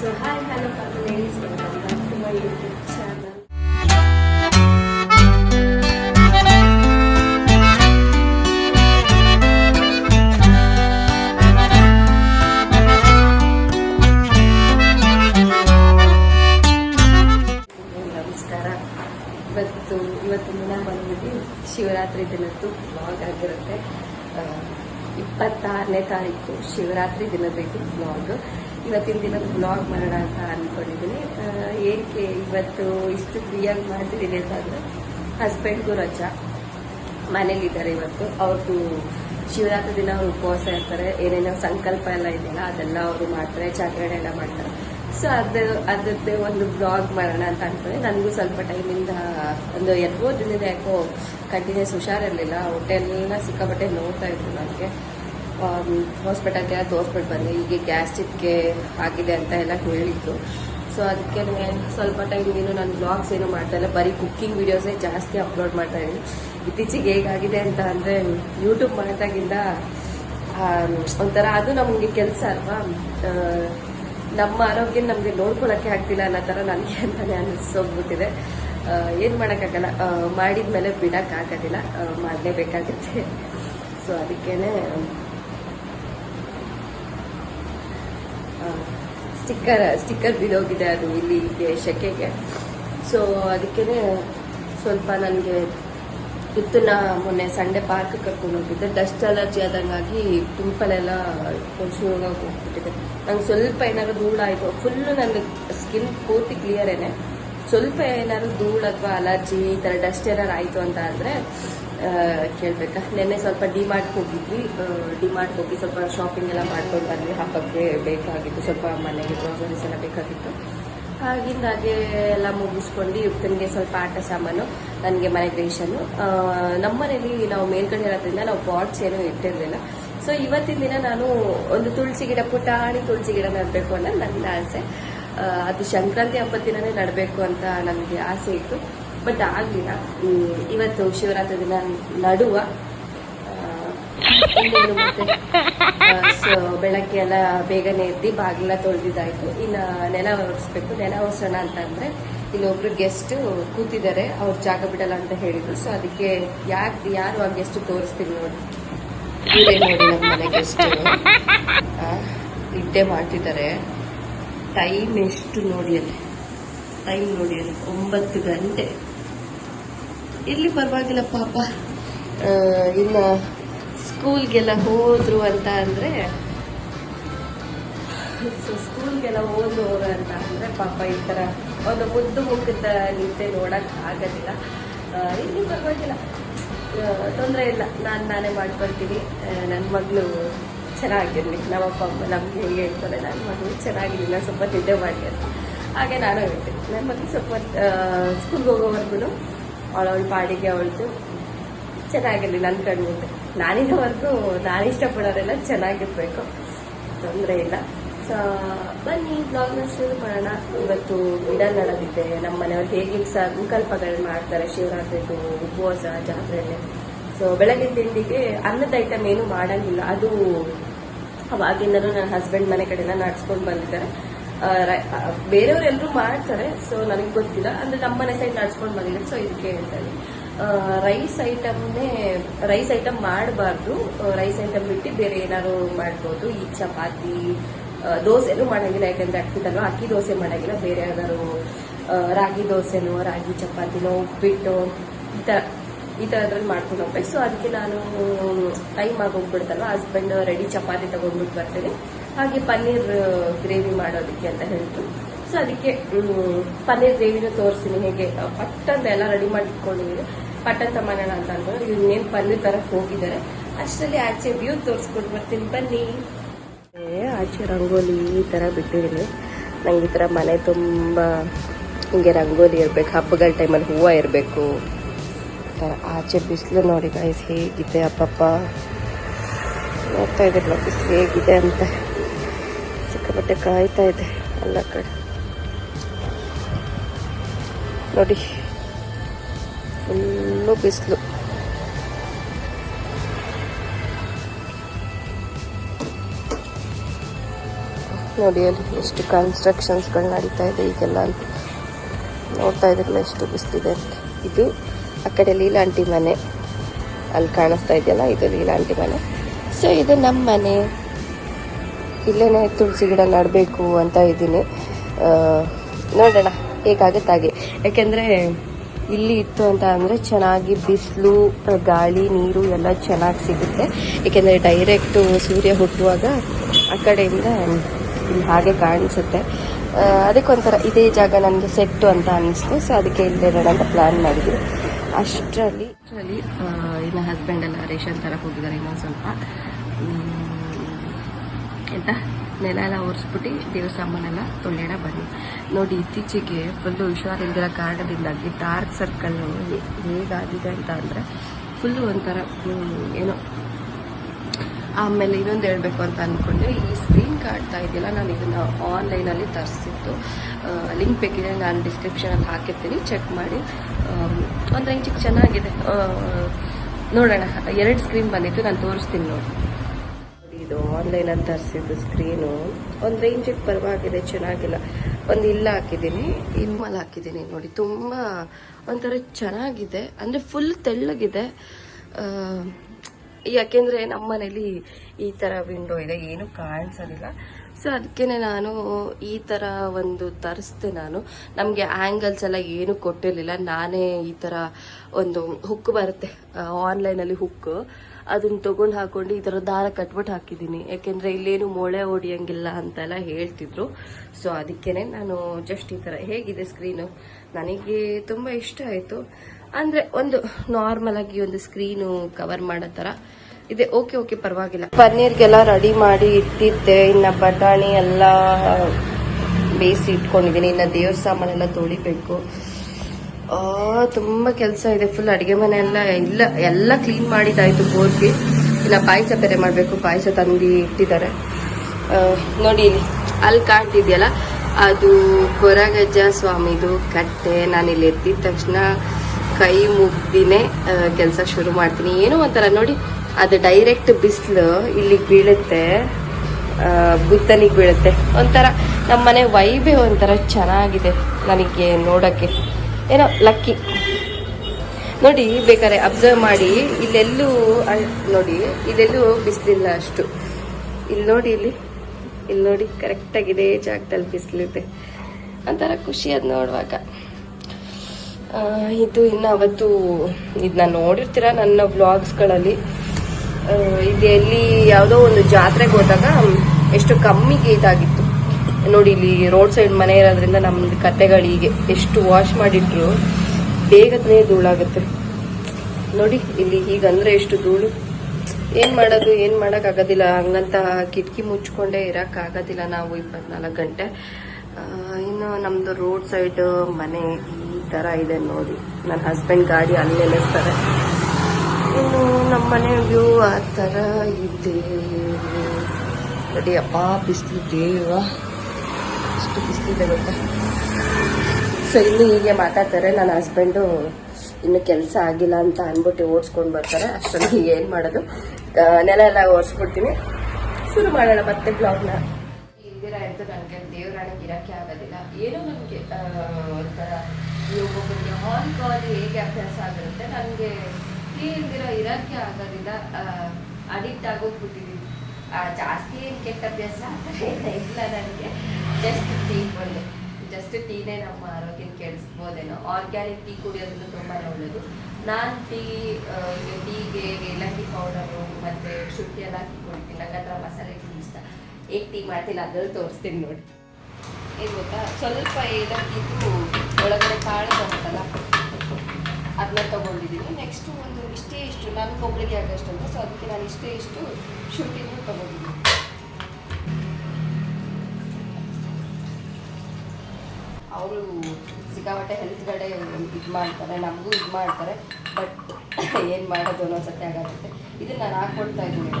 So hi welcome to my YouTube ಇವತ್ತು ಇವತ್ತು ದಿನ ಶಿವರಾತ್ರಿ ದಿನದ್ದು ವ್ಲಾಗ್ ಆಗಿರುತ್ತೆ. ಇಪ್ಪತ್ತಾರನೇ ತಾರೀಕು ಶಿವರಾತ್ರಿ ದಿನದ ವ್ಲಾಗ್ ಇವತ್ತಿನ ದಿನ ಬ್ಲಾಗ್ ಮಾಡೋಣ ಅಂತ ಅಂದ್ಕೊಂಡಿದ್ದೀನಿ ಆ, ಏಕೆ ಇವತ್ತು ಇಷ್ಟು ಫ್ರೀಯಾಗಿ ಮಾಡ್ತಿದ್ದೀನಿ ಅಂತಂದರೆ ಹಸ್ಬೆಂಡ್ಗೂ ರಜಾ. ಮನೇಲಿದ್ದಾರೆ ಇವತ್ತು. ಅವ್ರದ್ದು ಶಿವರಾತ್ರಿ ದಿನ ಅವ್ರು ಉಪವಾಸ ಇರ್ತಾರೆ. ಏನೇನೋ ಸಂಕಲ್ಪ ಎಲ್ಲ ಇದೆಯಲ್ಲ ಅದೆಲ್ಲ ಅವರು ಮಾಡ್ತಾರೆ ಜಾಗರಣೆ ಎಲ್ಲ ಮಾಡ್ತಾರೆ. ಸೊ ಅದು ಅದರದ್ದೇ ಒಂದು ಬ್ಲಾಗ್ ಮಾಡೋಣ ಅಂತ ಅನ್ಕೊಂಡೆ ನನಗೂ ಸ್ವಲ್ಪ ಟೈಮಿಂದ ಒಂದು ಎರಡು ದಿನದ ಯಾಕೋ ಕಂಟಿನ್ಯೂಸ್ ಹುಷಾರಿರಲಿಲ್ಲ ಹೊಟ್ಟೆಲ್ಲ ಸಿಕ್ಕಾಪಟ್ಟೆ ನೋಡ್ತಾ ಇದ್ರು ನನಗೆ. ಹಾಸ್ಪಿಟಲ್ಗೆ ತೋರಿಸ್ಬಿಟ್ಟು ಬಂದೆ ಹೀಗೆ ಗ್ಯಾಸ್ಟ್ರಿಕ್ಗೆ ಆಗಿದೆ ಅಂತ ಎಲ್ಲ ಹೇಳಿದ್ರು. ಸೊ ಅದಕ್ಕೆ ಸ್ವಲ್ಪ ಟೈಮ್ ಏನು ನಾನು ಬ್ಲಾಗ್ಸ್ ಏನು ಮಾಡ್ತಾ ಇಲ್ಲ. ಬರೀ ಕುಕ್ಕಿಂಗ್ ವೀಡಿಯೋಸೇ ಜಾಸ್ತಿ ಅಪ್ಲೋಡ್ ಮಾಡ್ತಾ ಇದ್ದೀನಿ. ಇತ್ತೀಚೆಗೆ ಹೇಗಾಗಿದೆ ಅಂತ ಅಂದರೆ ಯೂಟ್ಯೂಬ್ ಮಾಡಿದಾಗಿಂದ ಆ, ಒಂಥರ ಅದು ನಮಗೆ ಕೆಲಸ ಅಲ್ವಾ? ನಮ್ಮ ಆರೋಗ್ಯ ನಮಗೆ ನೋಡ್ಕೊಳಕ್ಕೆ ಆಗ್ತಿಲ್ಲ ಅನ್ನೋ ಥರ ನನಗೆ ಅಂತಲೇ ಅನಿಸೋಗ್ಬಿಟ್ಟಿದೆ ಏನು ಮಾಡೋಕ್ಕಾಗಲ್ಲ. ಮಾಡಿದ ಮೇಲೆ ಬಿಡೋಕ್ಕಾಗೋದಿಲ್ಲ. ಮಾಡಲೇಬೇಕಾಗುತ್ತೆ. ಸೊ ಅದಕ್ಕೇನೆ ಸ್ಟಿಕ್ಕರ್ ಸ್ಟಿಕ್ಕರ್ ಬಿಡೋಗಿದೆ ಅದು ಇಲ್ಲಿ ಶೆಕೆಗೆ. ಸೊ ಅದಕ್ಕೇ ಸ್ವಲ್ಪ ನನಗೆ ಇತ್ತನ್ನ ಮೊನ್ನೆ ಸಂಡೆ ಪಾರ್ಕ್ ಕರ್ಕೊಂಡು ಹೋಗಿದ್ದೆ. ಡಸ್ಟ್ ಅಲರ್ಜಿ ಆದಂಗಾಗಿ ಪಿಂಪಲೆಲ್ಲ ಒಂಚೂರು ಹೋಗ್ಬಿಟ್ಟಿದೆ. ನಂಗೆ ಸ್ವಲ್ಪ ಏನಾದ್ರು ಧೂಳಾಯಿತು. ಫುಲ್ಲು ನನಗೆ ಸ್ಕಿನ್ ಪೂರ್ತಿ ಕ್ಲಿಯರೇನೆ ಸ್ವಲ್ಪ ಏನಾದ್ರು ಧೂಳು ಅಥವಾ ಅಲರ್ಜಿ ಈ ಥರ ಡಸ್ಟ್ ಏನಾರು ಆಯಿತು ಅಂತ ಅಂದರೆ ಕೇಳಬೇಕಾ? ನಿನ್ನೆ ಸ್ವಲ್ಪ ಡಿಮಾರ್ಟ್ ಹೋಗಿದ್ವಿ. ಡಿಮಾರ್ಟ್ ಹೋಗಿ ಸ್ವಲ್ಪ ಶಾಪಿಂಗ್ ಎಲ್ಲ ಮಾಡ್ಕೊಂಡು ಬಂದ್ವಿ. ಹಬ್ಬಕ್ಕೆ ಬೇಕಾಗಿತ್ತು. ಸ್ವಲ್ಪ ಮನೆಗೆ ಗ್ರೋಸರೀಸ್ ಎಲ್ಲ ಬೇಕಾಗಿತ್ತು. ಹಾಗಿಂದಾಗೆ ಎಲ್ಲ ಮುಗಿಸ್ಕೊಂಡು ಯುಕ್ತನಿಗೆ ಸ್ವಲ್ಪ ಆಟ ಸಾಮಾನು, ನನಗೆ ಮನೆಗೆ ನಮ್ಮ ಮನೇಲಿ ನಾವು ಮೇಲ್ಗಡೆ ಇರೋದ್ರಿಂದ ನಾವು ಪಾಟ್ಸ್ ಏನೂ ಇಟ್ಟಿರಲಿಲ್ಲ. ಸೊ ಇವತ್ತಿನ ದಿನ ನಾನು ಒಂದು ತುಳಸಿ ಗಿಡ, ಪುಟಾಣಿ ತುಳಸಿ ಗಿಡ ನಡಬೇಕು ಅನ್ನೋದು ನನ್ನ ಆಸೆ. ಅದು ಸಂಕ್ರಾಂತಿ ಹಬ್ಬದ ದಿನನೇ ನಡಬೇಕು ಅಂತ ನನಗೆ ಆಸೆ ಇತ್ತು. ಬಟ್ ಆಗಲಿಲ್ಲ. ಇವತ್ತು ಶಿವರಾತ್ರಿ ದಿನ ನಡುವ ಸೊ ಬೆಳಗ್ಗೆ ಎಲ್ಲ ಬೇಗನೆ ಎದ್ದು ಬಾಗಿಲ ತೊಳೆದಿದ್ದಾಯ್ತು. ಇನ್ನು ನೆಲ ಒರೆಸ್ಬೇಕು. ನೆಲ ಒರೆಸೋಣ ಅಂತಂದ್ರೆ ಇಲ್ಲೊಬ್ರು ಗೆಸ್ಟ್ ಕೂತಿದ್ದಾರೆ. ಅವ್ರ ಜಾಗ ಬಿಡಲ್ಲ ಅಂತ ಹೇಳಿದ್ರು. ಸೊ ಅದಕ್ಕೆ ಯಾಕೆ ಯಾರು ಆ ಗೆಸ್ಟ್ ತೋರಿಸ್ತೀನಿ ನೋಡಿ. ನೋಡಿ ನಮ್ಮ ಮನೆ ಗೆಸ್ಟ್ ನಿದ್ದೆ ಮಾಡ್ತಿದ್ದಾರೆ. ಟೈಮ್ ಎಷ್ಟು ನೋಡಿ ಅಲ್ಲಿ ಟೈಮ್ ನೋಡಿ ಅಲ್ಲಿ ಒಂಬತ್ತು ಗಂಟೆ. ಇಲ್ಲಿ ಪರವಾಗಿಲ್ಲ ಪಾಪ. ಇಲ್ಲ ಇನ್ನು ಸ್ಕೂಲ್ಗೆಲ್ಲ ಹೋದ್ರು ಅಂತ ಅಂದರೆ ಸ್ಕೂಲ್ಗೆಲ್ಲ ಹೋದ್ರು ಅಂತ ಅಂದರೆ ಪಾಪ ಈ ಥರ ಒಂದು ಮುದ್ದು ಮುಖದ ನಿದ್ದೆ ನೋಡಕ್ ಆಗೋದಿಲ್ಲ. ಇಲ್ಲಿ ಪರವಾಗಿಲ್ಲ. ತೊಂದರೆ ಇಲ್ಲ. ನಾನು ನಾನೇ ಮಾಡ್ಕೊಳ್ತೀನಿ. ನನ್ನ ಮಗಳು ಚೆನ್ನಾಗಿರಲಿ. ನಮ್ಮಪ್ಪ ಅಮ್ಮ ನಮ್ಗೆ ಹೇಗೆ ಹೇಳ್ತಾರೆ ನನ್ನ ಮಗಳು ಚೆನ್ನಾಗಿರಲಿಲ್ಲ, ಸ್ವಲ್ಪ ನಿದ್ದೆ ಮಾಡಿ ಅಂತ. ಹಾಗೆ ನಾನು ಹೇಳ್ತೀನಿ. ನನ್ನ ಮಗಳು ಸ್ವಲ್ಪ ಸ್ಕೂಲ್ಗೆ ಹೋಗೋವರೆಗೂ ಅವಳವಳ ಪಾಡಿಗೆ ಅವಳದು ಚೆನ್ನಾಗಿರಲಿ ನನ್ನ ಕಣ್ಣಿಂದ. ನಾನಿರೋವರೆಗೂ ನಾನು ಇಷ್ಟಪಡೋರೆಲ್ಲ ಚೆನ್ನಾಗಿರ್ಬೇಕು. ತೊಂದರೆ ಇಲ್ಲ. ಸೊ ಬನ್ನಿ ಬ್ಲಾಗ್ನ ಶುರು ಮಾಡೋಣ. ಇವತ್ತು ಗಿಡ ನಡೆದಿದೆ. ನಮ್ಮ ಮನೆಯವ್ರು ಹೇಗೆ ಸಂಕಲ್ಪಗಳನ್ನ ಮಾಡ್ತಾರೆ ಶಿವರಾತ್ರಿದು ಉಪವಾಸ ಜಾತ್ರೆಯಲ್ಲಿ ಸೊ ಬೆಳಗಿನ ತಿಂಡಿಗೆ ಅನ್ನದ ಐಟಮ್ ಏನು ಮಾಡೋಂಗಿಲ್ಲ. ಅದು ಅವಾಗಿಂದನೂ ನನ್ನ ಹಸ್ಬೆಂಡ್ ಮನೆ ಕಡೆ ನಡ್ಸ್ಕೊಂಡು ಬಂದಿದ್ದಾರೆ. ಬೇರೆಯವ್ರು ಎಲ್ಲರೂ ಮಾಡ್ತಾರೆ ಸೊ ನನಗೆ ಗೊತ್ತಿಲ್ಲ. ಅಂದ್ರೆ ನಮ್ಮ ಮನೆ ಸೈಡ್ ನಡ್ಸ್ಕೊಂಡು ಬಂದಿದ್ದಾರೆ ಸೊ ಇದಕ್ಕೆ ಹೇಳ್ತಾರೆ ರೈಸ್ ಐಟಮ್ನೇ ರೈಸ್ ಐಟಮ್ ಮಾಡಬಾರ್ದು. ರೈಸ್ ಐಟಮ್ ಬಿಟ್ಟು ಬೇರೆ ಏನಾದ್ರು ಮಾಡ್ಬೋದು. ಈ ಚಪಾತಿ ದೋಸೆನೂ ಮಾಡಂಗಿಲ್ಲ, ಯಾಕಂದ್ರೆ ಅಕ್ಕಿದಲ್ವ? ಅಕ್ಕಿ ದೋಸೆ ಮಾಡಂಗಿಲ್ಲ, ಬೇರೆ ಯಾವ್ದಾದ್ರು ರಾಗಿ ದೋಸೆನೋ, ರಾಗಿ ಚಪಾತಿನೋ, ಉಪ್ಪಿಟ್ಟು, ಈ ಥರ ಈ ಥರದ್ರಲ್ಲಿ ಮಾಡ್ಕೊಂಡು ಹೋಗ್ಬೇಕು. ಸೊ ಅದಕ್ಕೆ ನಾನು ಟೈಮ್ ಆಗೋಗ್ಬಿಡ್ತಲ್ವ? ಹಸ್ಬೆಂಡ್ ರೆಡಿ ಚಪಾತಿ ತಗೊಂಡ್ಬಿಟ್ಟು ಬರ್ತೀನಿ. ಹಾಗೆ ಪನ್ನೀರ್ ಗ್ರೇವಿ ಮಾಡೋದಕ್ಕೆ ಅಂತ ಹೇಳ್ತು ಸೊ ಅದಕ್ಕೆ ಪನ್ನೀರ್ ಗ್ರೇವಿನ ತೋರಿಸ್ತೀನಿ. ಹೇಗೆ ಪಟ್ ಅಂತ ಎಲ್ಲ ರೆಡಿ ಮಾಡಿ ಇಟ್ಕೊಂಡಿದ್ದೀನಿ ಪಟ್ ಅಂತ ಮಾಡೋಣ ಅಂತ ಅಂದ್ರೆ ಇನ್ನೇನು ಪನ್ನೀರ್ ತರಕ್ಕೆ ಹೋಗಿದ್ದಾರೆ. ಅಷ್ಟರಲ್ಲಿ ಆಚೆ ವ್ಯೂ ತೋರಿಸ್ಕೊಂಡು ಬರ್ತೀನಿ. ಬನ್ನಿ. ಆಚೆ ರಂಗೋಲಿ ಈ ಥರ ಬಿಟ್ಟಿದ್ದೀನಿ. ನಂಗೆ ಈ ಥರ ಮನೆ ತುಂಬ, ಹಿಂಗೆ ರಂಗೋಲಿ ಇರಬೇಕು, ಹಬ್ಬಗಳ ಟೈಮಲ್ಲಿ ಹೂವು ಇರಬೇಕು. ಥರ ಆಚೆ ಬಿಸಿಲು ನೋಡಿ ಗಾಯ್ಸ್ ಹೇಗಿದೆ ಅಪ್ಪಪ್ಪ ನೋಡ್ತಾ ಇದೆ ಬಿಸಿಲು ಹೇಗಿದೆ ಅಂತ. ಸಿಕ್ಕಾಪಟ್ಟೆ ಕಾಯ್ತಾ ಇದೆ ಎಲ್ಲ ಕಡೆ. ನೋಡಿ ಫುಲ್ಲು ಬಿಸಿಲು. ನೋಡಿ ಅಲ್ಲಿ ಎಷ್ಟು ಕನ್ಸ್ಟ್ರಕ್ಷನ್ಸ್ಗಳು ನಡೀತಾ ಇದೆ. ಈಗೆಲ್ಲ ನೋಡ್ತಾ ಇದ್ರಲ್ಲ ಎಷ್ಟು ಬಿಸಿಲಿದೆ ಅಂತ. ಇದು ಆ ಕಡೆ ಲೀಲಾಂಟಿ ಮನೆ. ಅಲ್ಲಿ ಕಾಣಿಸ್ತಾ ಇದೆಯಲ್ಲ, ಇದು ಲೀಲಾಂಟಿ ಮನೆ. ಸೊ ಇದು ನಮ್ಮ ಮನೆ. ಇಲ್ಲೇ ತುಳಸಿ ಗಿಡ ನೆಡಬೇಕು ಅಂತ ಇದ್ದೀನಿ. ನೋಡೋಣ, ಹೇಗಾಗುತ್ತೆ ಹಾಗೆ. ಯಾಕೆಂದರೆ ಇಲ್ಲಿ ಇತ್ತು ಅಂತ ಅಂದರೆ ಚೆನ್ನಾಗಿ ಬಿಸಿಲು ಗಾಳಿ, ನೀರು ಎಲ್ಲ ಚೆನ್ನಾಗಿ ಸಿಗುತ್ತೆ. ಏಕೆಂದರೆ ಡೈರೆಕ್ಟು ಸೂರ್ಯ ಹುಟ್ಟುವಾಗ ಆ ಕಡೆಯಿಂದ ಇಲ್ಲಿ ಹಾಗೆ ಕಾಣಿಸುತ್ತೆ. ಅದಕ್ಕೊಂಥರ ಇದೇ ಜಾಗ ನನಗೆ ಸೆಟ್ಟು ಅಂತ ಅನ್ನಿಸ್ತು ಸೊ ಅದಕ್ಕೆ ಇಲ್ಲಿರೋಣ ಅಂತ ಪ್ಲ್ಯಾನ್ ಮಾಡಿದ್ವಿ. ಅಷ್ಟರಲ್ಲಿ ಅಷ್ಟರಲ್ಲಿ ಇನ್ನು ಹಸ್ಬೆಂಡ್ ಎಲ್ಲ ರೇಷನ್ ಥರ ಹೋಗಿದ್ದಾರೆ ಇನ್ನೊಂದು ಸ್ವಲ್ಪ. ಎಂತ? ನೆಲ ಎಲ್ಲ ಒರೆಸ್ಬಿಟ್ಟು ದೇವ್ರ ಸಾಮಾನೆಲ್ಲ ತೊಳೆಯೋಣ ಬನ್ನಿ. ನೋಡಿ, ಇತ್ತೀಚೆಗೆ ಫುಲ್ಲು ಹುಷಾರಿಲ್ದಿರೋ ಕಾರಣದಿಂದಾಗಿ ಡಾರ್ಕ್ ಸರ್ಕಲ್ ಹೇಗಾಗಿದೆ ಅಂತ ಅಂದರೆ ಫುಲ್ಲು ಒಂಥರ ಏನೋ, ಆಮೇಲೆ ಇನ್ನೊಂದು ಹೇಳಬೇಕು ಅಂತ ಅಂದ್ಕೊಂಡೆ ಈ ಸ್ಕ್ರೀನ್ ಆಗ್ತಾ ಇದೆಯಲ್ಲ ನಾನು ಇದನ್ನು ಆನ್ಲೈನಲ್ಲಿ ತರಿಸಿದ್ದು. ಲಿಂಕ್ ಬೇಕಿದ್ರೆ ನಾನು ಡಿಸ್ಕ್ರಿಪ್ಷನಲ್ಲಿ ಹಾಕಿರ್ತೀನಿ ಚೆಕ್ ಮಾಡಿ. ಒಂದು ರೇಂಜಿಗೆ ಚೆನ್ನಾಗಿದೆ. ನೋಡೋಣ, ಎರಡು ಸ್ಕ್ರೀನ್ ಬಂದಿತ್ತು, ನಾನು ತೋರಿಸ್ತೀನಿ ನೋಡಿ. ಇದು ಆನ್ಲೈನಲ್ಲಿ ತರಿಸಿದ್ದು ಸ್ಕ್ರೀನು ಒಂದು ರೇಂಜಿಗೆ ಪರವಾಗಿದೆ ಚೆನ್ನಾಗಿಲ್ಲ. ಒಂದು ಇಲ್ಲ ಹಾಕಿದ್ದೀನಿ ಇಮ್ಮಲ್ಲಿ ಹಾಕಿದ್ದೀನಿ ನೋಡಿ. ತುಂಬ ಒಂಥರ ಚೆನ್ನಾಗಿದೆ, ಅಂದರೆ ಫುಲ್ ತೆಳ್ಳಗಿದೆ. ಯಾಕೆಂದರೆ ನಮ್ಮ ಮನೇಲಿ ಈ ಥರ ವಿಂಡೋ ಇದೆ, ಏನು ಕಾಣಿಸೋದಿಲ್ಲ. ಸೊ ಅದಕ್ಕೆ ನಾನು ಈ ಥರ ಒಂದು ತರಿಸ್ದೆ ನಾನು. ನಮಗೆ ಆ್ಯಂಗಲ್ಸ್ ಎಲ್ಲ ಏನು ಕೊಟ್ಟಿರಲಿಲ್ಲ. ನಾನೇ ಈ ಥರ ಒಂದು ಹುಕ್ ಬರುತ್ತೆ ಆನ್ಲೈನಲ್ಲಿ ಹುಕ್ ಅದನ್ನ ತಗೊಂಡು ಹಾಕೊಂಡು ಈ ಥರ ದಾರ ಕಟ್ಬಿಟ್ಟು ಹಾಕಿದ್ದೀನಿ. ಯಾಕೆಂದ್ರೆ ಇಲ್ಲೇನು ಮೊಳೆ ಹೊಡಿಯಂಗಿಲ್ಲ ಅಂತೆಲ್ಲ ಹೇಳ್ತಿದ್ರು. ಸೊ ಅದಕ್ಕೇನೆ ನಾನು ಜಸ್ಟ್ ಈ ಥರ ಹೇಗಿದೆ ಸ್ಕ್ರೀನು ನನಗೆ ತುಂಬ ಇಷ್ಟ ಆಯಿತು. ಅಂದರೆ ಒಂದು ನಾರ್ಮಲ್ ಆಗಿ ಒಂದು ಸ್ಕ್ರೀನು ಕವರ್ ಮಾಡೋ ಥರ ಇದೆ, ಓಕೆ ಓಕೆ, ಪರವಾಗಿಲ್ಲ. ಪನ್ನೀರ್ಗೆಲ್ಲ ರೆಡಿ ಮಾಡಿ ಇಟ್ಟಿದ್ದೆ. ಇನ್ನ ಬಟಾಣಿ ಎಲ್ಲ ಬೇಯಿಸಿ ಇಟ್ಕೊಂಡಿದ್ದೀನಿ. ಇನ್ನು ದೇವ್ರ ಸಾಮಾನೆಲ್ಲ ತೊಳಿಬೇಕು. ತುಂಬ ಕೆಲಸ ಇದೆ. ಫುಲ್ ಅಡುಗೆ ಮನೆ ಎಲ್ಲ ಇಲ್ಲ. ಎಲ್ಲ ಕ್ಲೀನ್ ಮಾಡಿದಾಯ್ತು ಬೋರ್ಗೆ ಇಲ್ಲ ಪಾಯಸ ಬೇರೆ ಮಾಡಬೇಕು. ಪಾಯಸ ತಂದು ಇಟ್ಟಿದ್ದಾರೆ. ನೋಡಿ ಅಲ್ಲಿ ಕಾಣ್ತಿದ್ಯಲ್ಲ? ಅದು ಕೊರಗಜ್ಜ ಸ್ವಾಮಿದು ಕಟ್ಟೆ. ನಾನು ಇಲ್ಲಿ ಎತ್ತಿದ ತಕ್ಷಣ ಕೈ ಮುಗ್ದಿನೇ ಕೆಲಸ ಶುರು ಮಾಡ್ತೀನಿ. ಏನೋ ಒಂಥರ ನೋಡಿ ಅದು ಡೈರೆಕ್ಟ್ ಬಿಸಿಲು ಇಲ್ಲಿಗೆ ಬೀಳುತ್ತೆ ಬುತ್ತನಿಗೆ ಬೀಳುತ್ತೆ. ಒಂಥರ ನಮ್ಮ ಮನೆ ವೈಬೆ ಒಂಥರ ಚೆನ್ನಾಗಿದೆ ನನಗೆ ನೋಡೋಕ್ಕೆ. ಏನೋ ಲಕ್ಕಿ ನೋಡಿ, ಬೇಕಾದ್ರೆ ಅಬ್ಸರ್ವ್ ಮಾಡಿ, ಇಲ್ಲೆಲ್ಲೂ ನೋಡಿ, ಇಲ್ಲೆಲ್ಲೂ ಬಿಸಿಲಿಲ್ಲ ಅಷ್ಟು. ಇಲ್ಲಿ ನೋಡಿ ಇಲ್ಲಿ ಇಲ್ಲಿ ನೋಡಿ ಕರೆಕ್ಟಾಗಿದೆ ಜಾಗದಲ್ಲಿ ಬಿಸಿಲಿದೆ ಒಂಥರ ಖುಷಿ ಅದು ನೋಡುವಾಗ. ಇದು ಇನ್ನು ಅವತ್ತು ಇದನ್ನ ನೋಡಿರ್ತೀರ ನನ್ನ ಬ್ಲಾಗ್ಸ್ಗಳಲ್ಲಿ ಇದು ಎಲ್ಲಿ ಯಾವುದೋ ಒಂದು ಜಾತ್ರೆಗೆ ಹೋದಾಗ ಎಷ್ಟು ಕಮ್ಮಿಗೆ ಇದಾಗಿತ್ತು ನೋಡಿ, ಇಲ್ಲಿ ರೋಡ್ ಸೈಡ್ ಮನೆ ಇರೋದ್ರಿಂದ ನಮ್ದು ಕತೆಗಳಿಗೆ ಎಷ್ಟು ವಾಶ್ ಮಾಡಿಟ್ರು, ಬೇಗನೆ ಧೂಳಾಗುತ್ತೆ. ನೋಡಿ, ಇಲ್ಲಿ ಹೀಗಂದ್ರೆ ಎಷ್ಟು ಧೂಳು. ಏನ್ ಮಾಡೋದು, ಏನ್ ಮಾಡೋಕ್ಕಾಗೋದಿಲ್ಲ. ಹಂಗಂತ ಕಿಟಕಿ ಮುಚ್ಕೊಂಡೇ ಇರೋಕ್ಕಾಗೋದಿಲ್ಲ ನಾವು ಇಪ್ಪತ್ನಾಲ್ಕು ಗಂಟೆ. ಇನ್ನು ನಮ್ದು ರೋಡ್ ಸೈಡ್ ಮನೆ ಈ ತರ ಇದೆ ನೋಡಿ. ನನ್ನ ಹಸ್ಬೆಂಡ್ ಗಾಡಿ ಅಲ್ಲಿ ನಿಲ್ಲಿಸ್ತಾರೆ ಇನ್ನು ನಮ್ಮ ಮನೆ ವ್ಯೂ ಆ ಥರ ಇದೆ. ಅಪ್ಪ, ಬಿಸಿಲು ದೇವ ಎಷ್ಟು ಬಿಸಿಲಿದೆ ಗೊತ್ತಾ? ಸೊ ಇನ್ನು ಹೀಗೆ ಮಾತಾಡ್ತಾರೆ. ನನ್ನ ಹಸ್ಬೆಂಡು ಇನ್ನು ಕೆಲಸ ಆಗಿಲ್ಲ ಅಂತ ಅಂದ್ಬಿಟ್ಟು ಓಡಿಸ್ಕೊಂಡು ಬರ್ತಾರೆ. ಅಷ್ಟರಲ್ಲಿ ಏನು ಮಾಡೋದು? ನೆಲ ಎಲ್ಲ ಓಡಿಸ್ಕೊಡ್ತೀನಿ ಶುರು ಮಾಡೋಣ ಮತ್ತೆ ಬ್ಲಾಗ್ನ ಇಲ್ದಿರ ಇದ್ದು ನನಗೆ ದೇವರಾಣಿಗೆ ಇರೋಕ್ಕೆ ಆಗೋದಿಲ್ಲ. ಏನೋ ನನಗೆ ಒಂಥರ ಒಬ್ಬೊಬ್ಬರಿಗೆ ಹಾಲ್ ಕಾಲ್ ಹೇಗೆ ಅಭ್ಯಾಸ ಆಗಿರುತ್ತೆ ನನಗೆ ಫ್ರೀ ಇಲ್ದಿರ ಇರೋಕ್ಕೆ ಆಗೋದಿಲ್ಲ ಅಡಿಕ್ಟ್ ಆಗೋಗ್ಬಿಟ್ಟಿದ್ದೀನಿ ಜಾಸ್ತಿ ಏನು ಕೆಟ್ಟ ಅಭ್ಯಾಸ ಆ ಥರ ಇಲ್ಲ ನನಗೆ. ಜಸ್ಟ್ ಟೀ ಒಳ್ಳೆ ಜಸ್ಟ್ ಟೀನೇ ನಮ್ಮ ಆರೋಗ್ಯಕ್ಕೆ ಕೆಡಿಸ್ಬೋದೇನೋ. ಆರ್ಗ್ಯಾನಿಕ್ ಟೀ ಕುಡಿಯೋದ್ರಿಂದ ತುಂಬಾ ಒಳ್ಳೆಯದು ನಾನು ಟೀ ಟೀಗೆ ಏಲಕ್ಕಿ ಪೌಡರು ಮತ್ತು ಶುಂಠಿ ಎಲ್ಲ ಹಾಕಿ ಕುಡಿತೀನಿ. ಅದರ ಮಸಾಲೆ ಟೀ ಇಷ್ಟ. ಹೇಗೆ ಟೀ ಮಾಡ್ತೀನಿ ಅದ್ರಲ್ಲಿ ತೋರಿಸ್ತೀನಿ ನೋಡಿ. ಏನು ಗೊತ್ತಾ? ಸ್ವಲ್ಪ ಏಲಕ್ಕಿದ್ದು ಒಳಗಡೆ ಕಾಳು ಬರುತ್ತಲ್ಲ ಅದನ್ನ ತೊಗೊಂಡಿದ್ದೀನಿ. ನೆಕ್ಸ್ಟು ಒಂದು ಇಷ್ಟೇ ಇಷ್ಟು ನನಗೊಬ್ಳಿಗೆ ಆಗಷ್ಟು ಅಂತ ಸೊ ಅದಕ್ಕೆ ನಾನು ಇಷ್ಟೇ ಇಷ್ಟು ಶುಂಠಿನೂ ತೊಗೊಂಡಿದ್ದೀನಿ. ಅವರು ಸಿಕ್ಕಾಪಟ್ಟೆ ಹೆಲ್ತ್ ಕಡೆ ಇದು ಮಾಡ್ತಾರೆ ನಮಗೂ ಇದು ಮಾಡ್ತಾರೆ ಬಟ್ ಏನು ಮಾಡೋದು ಅನ್ನೋ ಸತ್ಯ ಆಗುತ್ತೆ ಇದನ್ನು ನಾನು ಹಾಕ್ಕೊಡ್ತಾ ಇದ್ದೀನಿ.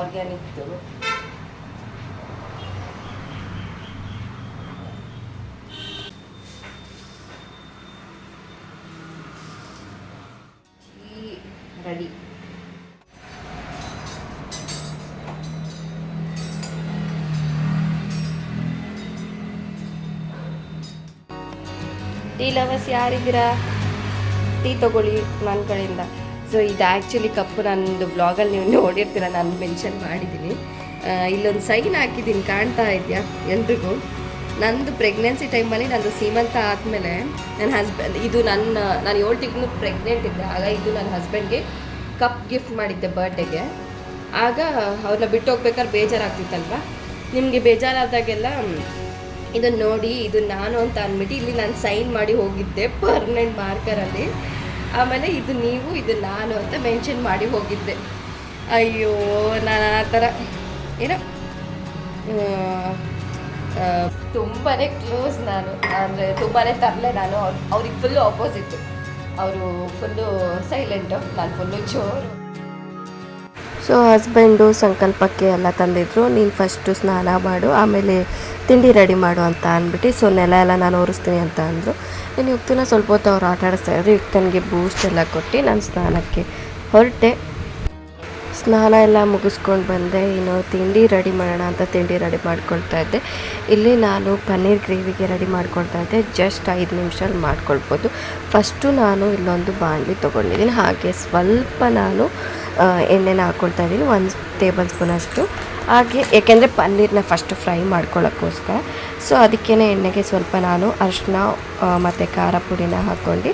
ಆರ್ಗ್ಯಾನಿಕ್ದು ಲವರ್ಸ್ ಯಾರಿದ್ದೀರಾ? ಟೀ ತಗೊಳ್ಳಿ ನನ್ನ ಕಡೆಯಿಂದ ಸೊ ಇದು ಆ್ಯಕ್ಚುಲಿ ಕಪ್ಪು ನನ್ನದು ಬ್ಲಾಗಲ್ಲಿ ನೀವು ನೋಡಿರ್ತೀರ, ನಾನು ಮೆನ್ಷನ್ ಮಾಡಿದ್ದೀನಿ. ಇಲ್ಲೊಂದು ಸೈನ್ ಹಾಕಿದ್ದೀನಿ, ಕಾಣ್ತಾ ಇದೆಯಾ ಎಲ್ರಿಗೂ? ನಂದು ಪ್ರೆಗ್ನೆನ್ಸಿ ಟೈಮಲ್ಲಿ ನಂದು ಸೀಮಂತ ಆದಮೇಲೆ ನನ್ನ ಹಸ್ಬೆಂಡ್ ಇದು ನನ್ನ, ನಾನು ಏಳು ತಿಂಗಳು ಪ್ರೆಗ್ನೆಂಟ್ ಇದ್ದೆ. ಆಗ ಇದು ನನ್ನ ಹಸ್ಬೆಂಡ್ಗೆ ಕಪ್ ಗಿಫ್ಟ್ ಮಾಡಿದ್ದೆ ಬರ್ಡೇಗೆ ಆಗ ಅವ್ರನ್ನ ಬಿಟ್ಟು ಹೋಗ್ಬೇಕಾದ್ರೆ ಬೇಜಾರಾಗ್ತಿತ್ತಲ್ವ? ನಿಮಗೆ ಬೇಜಾರಾದಾಗೆಲ್ಲ ಇದನ್ನ ನೋಡಿ, ಇದು ನಾನು ಅಂತ ಅಂದ್ಬಿಟ್ಟು ಇಲ್ಲಿ ನಾನು ಸೈನ್ ಮಾಡಿ ಹೋಗಿದ್ದೆ ಪರ್ಮನೆಂಟ್ ಮಾರ್ಕರಲ್ಲಿ ಆಮೇಲೆ ಇದು ನೀವು, ಇದು ನಾನು ಅಂತ ಮೆನ್ಷನ್ ಮಾಡಿ ಹೋಗಿದ್ದೆ. ಅಯ್ಯೋ, ನಾನು ಆ ಥರ ಏನೋ ತುಂಬಾ ಕ್ಲೋಸ್ ನಾನು. ಅಂದರೆ ತುಂಬಾ ತರಲೆ ನಾನು. ಅವ್ರು ಅವ್ರಿಗೆ ಫುಲ್ಲು ಆಪೋಸಿಟ್ ಅವರು ಫುಲ್ಲು ಸೈಲೆಂಟು ನಾನು ಫುಲ್ಲು ಜೋರು ಸೊ ಹಸ್ಬೆಂಡು ಸಂಕಲ್ಪಕ್ಕೆ ಎಲ್ಲ ತಂದಿದ್ರು, ನೀನು ಫಸ್ಟು ಸ್ನಾನ ಮಾಡು, ಆಮೇಲೆ ತಿಂಡಿ ರೆಡಿ ಮಾಡು ಅಂತ ಅಂದ್ಬಿಟ್ಟು, ಸೊ ನೆಲ ಎಲ್ಲ ನಾನು ಒರೆಸ್ತೀನಿ ಅಂತ ಅಂದರು. ಇನ್ನು ಯುಕ್ತನ ಸ್ವಲ್ಪ ಹೊತ್ತು ಅವ್ರು ಆಟ ಆಡಿಸ್ತಾ ಇದ್ರು, ಯುಕ್ತನಿಗೆ ಬೂಸ್ಟ್ ಎಲ್ಲ ಕೊಟ್ಟು ನಾನು ಸ್ನಾನಕ್ಕೆ ಹೊರಟೆ. ಸ್ನಾನ ಎಲ್ಲ ಮುಗಿಸ್ಕೊಂಡು ಬಂದೆ, ಇನ್ನು ತಿಂಡಿ ರೆಡಿ ಮಾಡೋಣ ಅಂತ ತಿಂಡಿ ರೆಡಿ ಮಾಡ್ಕೊಳ್ತಾ ಇದ್ದೆ. ಇಲ್ಲಿ ನಾನು ಪನ್ನೀರ್ ಗ್ರೇವಿಗೆ ರೆಡಿ ಮಾಡ್ಕೊಳ್ತಾ ಇದ್ದೆ ಜಸ್ಟ್ ಐದು ನಿಮಿಷದಲ್ಲಿ ಮಾಡ್ಕೊಳ್ಬೋದು. ಫಸ್ಟು ನಾನು ಇಲ್ಲೊಂದು ಬಾಣಲಿ ತೊಗೊಂಡಿದ್ದೀನಿ, ಹಾಗೆ ಸ್ವಲ್ಪ ನಾನು ಎಣ್ಣೆನ ಹಾಕ್ಕೊಳ್ತಾ ಇದ್ದೀನಿ, ಒಂದು ಟೇಬಲ್ ಸ್ಪೂನ್ ಅಷ್ಟು. ಹಾಗೆ ಏಕೆಂದರೆ ಪನ್ನೀರನ್ನ ಫಸ್ಟ್ ಫ್ರೈ ಮಾಡ್ಕೊಳ್ಳೋಕ್ಕೋಸ್ಕರ ಸೊ ಅದಕ್ಕೇ ಎಣ್ಣೆಗೆ ಸ್ವಲ್ಪ ನಾನು ಅರಿಶಿನ ಮತ್ತು ಖಾರ ಪುಡಿನ ಹಾಕ್ಕೊಂಡು